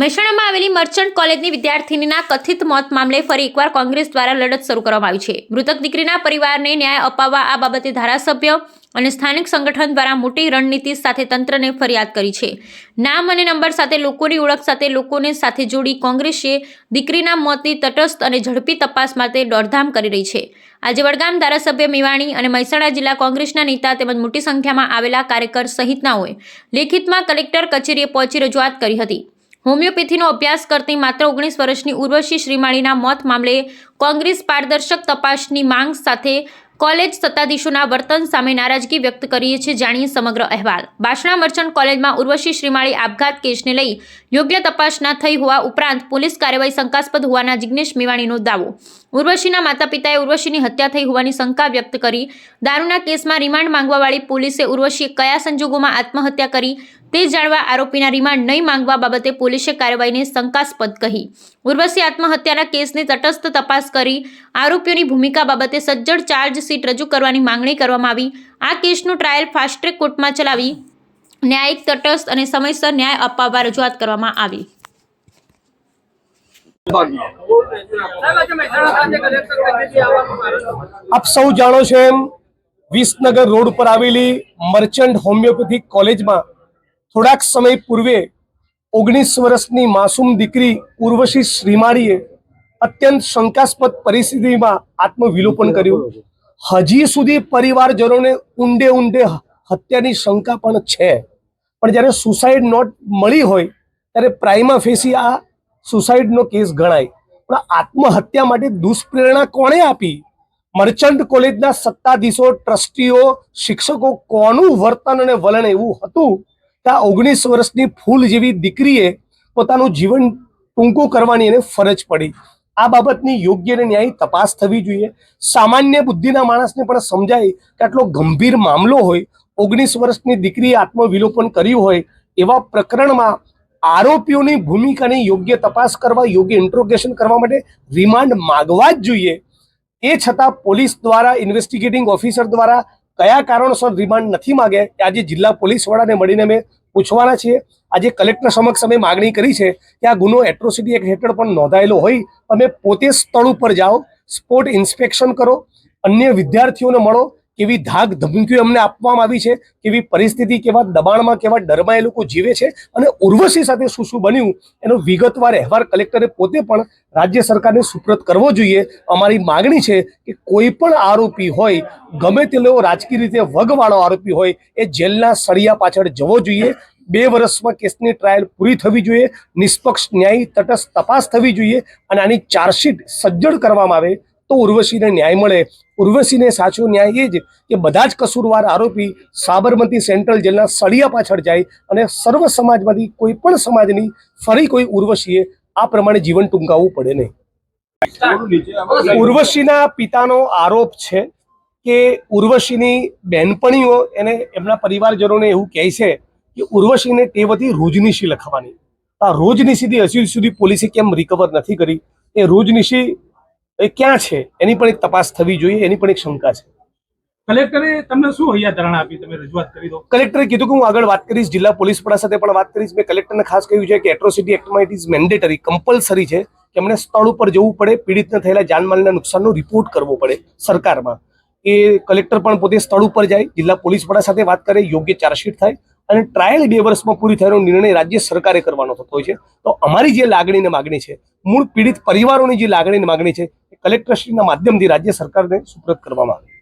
મહેસાણામાં આવેલી મર્ચન્ટ કોલેજની વિદ્યાર્થીનીના કથિત મોત મામલે ફરી એકવાર કોંગ્રેસ દ્વારા લડત શરૂ કરવામાં આવી છે. મૃતક દીકરીના પરિવારને ન્યાય અપાવવા આ બાબતે ધારાસભ્ય અને સ્થાનિક સંગઠન દ્વારા મોટી રણનીતિ સાથે તંત્રને ફરિયાદ કરી છે. નામ અને નંબર સાથે લોકોની ઓળખ સાથે લોકોને સાથે જોડી કોંગ્રેસે દીકરીના મોતની તટસ્થ અને ઝડપી તપાસ માટે દોડધામ કરી રહી છે. આજે વડગામ ધારાસભ્ય મેવાણી અને મહેસાણા જિલ્લા કોંગ્રેસના નેતા તેમજ મોટી સંખ્યામાં આવેલા કાર્યકર સહિતનાઓએ લેખિતમાં કલેક્ટર કચેરીએ પહોંચી રજૂઆત કરી હતી. હોમિયોપેથીનો અભ્યાસ કરતી માત્ર ઓગણીસ વર્ષની ઉર્વશી શ્રીમાળીના મોત મામલે કોંગ્રેસ પારદર્શક તપાસની માંગ સાથે કોલેજ સત્તાધીશોના વર્તન સામે નારાજગી વ્યક્ત કરીએ છીએ જાણીએ સમગ્ર અહેવાલ. બાસણા મર્ચન્ટ કોલેજમાં ઉર્વશી શ્રીમાળી આપઘાત કેસને લઈ યોગ્ય તપાસ ના થઈ હોવા ઉપરાંત પોલીસ કાર્યવાહી શંકાસ્પદ હોવાના જિગ્નેશ મેવાણીનો દાવો. ઉર્વશીના માતા પિતાએ ઉર્વશીની હત્યા થઈ હોવાની શંકા વ્યક્ત કરી. દારૂના કેસમાં રિમાન્ડ માંગવાવાળી પોલીસે ઉર્વશીએ કયા સંજોગોમાં આત્મહત્યા કરી? તે જાણવા આરોપીના રિમાન્ડ નહીં માંગવા બાબતે પોલીસે કાર્યવાહીને શંકાસ્પદ કહી. ઉર્વશી આત્મહત્યાના કેસની તટસ્થ તપાસ કરી આરોપીઓની ભૂમિકા બાબતે સજ્જડ ચાર્જશીટ રજૂ કરવાની માંગણી કરવામાં આવી. આ કેસનું ટ્રાયલ ફાસ્ટ ટ્રેક કોર્ટમાં ચલાવી ન્યાયિક તટસ્થ અને સમયસર ન્યાય અપાવવા રજૂઆત કરવામાં આવી. આપ સૌ જાણો છો એમ વિસનગર રોડ પર આવેલી મર્ચન્ટ હોમિયોપેથિક કોલેજમાં થોડાક સમય પૂર્વે ઓગણીસ વર્ષની માસૂમ દીકરી ઉર્વશી શ્રીમાળીએ અત્યંત શંકાસ્પદ પરિસ્થિતિમાં આત્મવિલોપન કર્યું. હજી સુધી પરિવારજનોને ઊંડે ઊંડે હત્યાની શંકા પણ છે. પણ જ્યારે સુસાઇડ નોટ મળી હોય, ત્યારે પ્રાઇમા ફેસી આ સુસાઇડનો કેસ ગણાય. પણ આત્મહત્યા માટે દુષ્પ્રેરણા કોણે આપી? મર્ચન્ટ કોલેજના સત્તાધીશો, ટ્રસ્ટીઓ, શિક્ષકો કોનું વર્તન અને વલણ એવું હતું? આ ઓગણીસ વર્ષની ફૂલ જેવી દીકરીએ પોતાનું જીવન ટૂંકું કરવાની એને ફરજ પડી. આ બાબતની યોગ્ય અને ન્યાયી તપાસ થવી જોઈએ. સામાન્ય બુદ્ધિના માણસને પણ સમજાય કે આટલો ગંભીર મામલો હોય, ઓગણીસ વર્ષની દીકરીએ આત્મવિલોપન કર્યું હોય, એવા પ્રકરણમાં આરોપીઓની ભૂમિકાની યોગ્ય તપાસ કરવા, યોગ્ય ઇન્ટ્રોગેશન કરવા માટે રિમાન્ડ માગવા જ જોઈએ. એ છતાં પોલીસ દ્વારા ઇન્વેસ્ટિગેટિંગ ઓફિસર દ્વારા કયા કારણોસર રિમાન્ડ નથી માગે આજે જિલ્લા પોલીસ વડાને મળીને અમે પૂછવાના છીએ. આજે કલેક્ટર સમક્ષ અમે માગણી કરી છે કે આ ગુનો એટ્રોસિટી એક્ટ હેઠળ પણ નોંધાયેલો હોય. અમે પોતે સ્થળ ઉપર જાઓ, સ્પોટ ઇન્સ્પેક્શન કરો, અન્ય વિદ્યાર્થીઓને મળો કેવી ધાક ધમકીઓ અમને આપવામાં આવી છે, કેવી પરિસ્થિતિ, કેવા દબાણમાં, કેવા ડરમાં એ લોકો જીવે છે અને ઉર્વશી સાથે શું શું બન્યું એનો વિગતવાર અહેવાલ કલેક્ટરે પોતે પણ રાજ્ય સરકારને સુપ્રત કરવો જોઈએ. અમારી માગણી છે કે કોઈ પણ આરોપી હોય, ગમે તેલો રાજકીય રીતે વગવાળો આરોપી હોય, એ જેલના સળિયા પાછળ જવો જોઈએ. બે વર્ષમાં કેસની ટ્રાયલ પૂરી થવી જોઈએ, નિષ્પક્ષ ન્યાયી તટસ્થ તપાસ થવી જોઈએ અને આની ચાર્જશીટ સજ્જડ કરવામાં આવે તો ઉર્વશીને ન્યાય મળે. ઉર્વશીને સાચો ન્યાય એ જ કે બધા જ કસૂરવાર આરોપી સાબરમતી સેન્ટ્રલ જેલના સળિયા પાછળ જાય અને સર્વ સમાજમાંથી કોઈ પણ સમાજની ફરી કોઈ ઉર્વશીએ આ પ્રમાણે જીવન ટૂંકાવવું પડે નહીં. ઉર્વશીના પિતાનો આરોપ છે કે ઉર્વશીની બહેનપણીઓ એને એમના પરિવારજનોને એવું કહે છે કે ઉર્વશીને તે બધી રોજનીશી લખવાની. આ રોજનીશીથી હજી સુધી પોલીસે કેમ રિકવર નથી કરી? એ રોજનીશી એ ક્યાં છે? એની પણ એક તપાસ થવી જોઈએ એની પણ એક શંકા છે. કલેક્ટરે તમને શું હૈયા ધારણા આપી? તમે રજૂઆત કરી દો. કલેક્ટરે કીધું કે હું આગળ વાત કરીશ જિલ્લા પોલીસ વડા સાથે પણ વાત કરીશ. મેં કલેક્ટરને ખાસ કહ્યું છે કે એટ્રોસિટી એક્ટમાં ઇટ ઇઝ મેન્ડેટરી કમ્પલસરી છે કે એમણે સ્થળ ઉપર જવું પડે પીડિતને થયેલા જાનમાલના નુકસાનનો રિપોર્ટ કરવો પડે સરકારમાં. એ કલેક્ટર પણ પોતે સ્થળ ઉપર જાય જિલ્લા પોલીસ વડા સાથે વાત કરે યોગ્ય ચાર્જશીટ થાય અને ટ્રાયલ બે વર્ષમાં પૂરી થયેલો નિર્ણય રાજ્ય સરકારે કરવાનો થતો હોય છે. તો અમારી જે લાગણી ને માગણી છે મૂળ પીડિત પરિવારોની જે લાગણી ને માગણી છે કલેક્ટરશ્રીના માધ્યમથી રાજ્ય સરકારને સુપ્રત કરવામાં આવે.